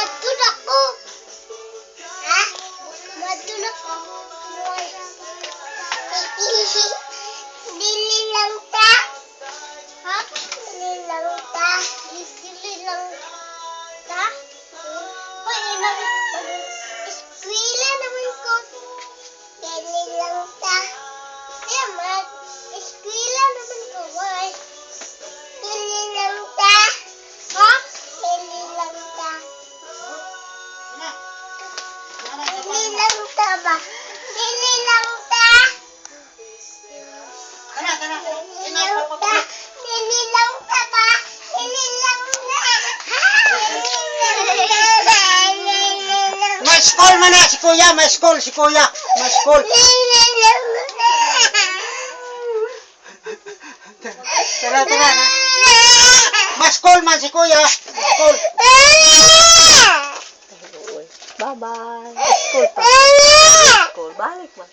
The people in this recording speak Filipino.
Madula ko. Ha? Madula ko. Dili lang ta. Ha? Dili lang ta. Dili lang ta. Hoy, mag eskwela naman ko. School man na si kuya, may school si kuya, may school. Tara, tara. May school man si kuya. School. Bye-bye. School pa. School. Balik mo.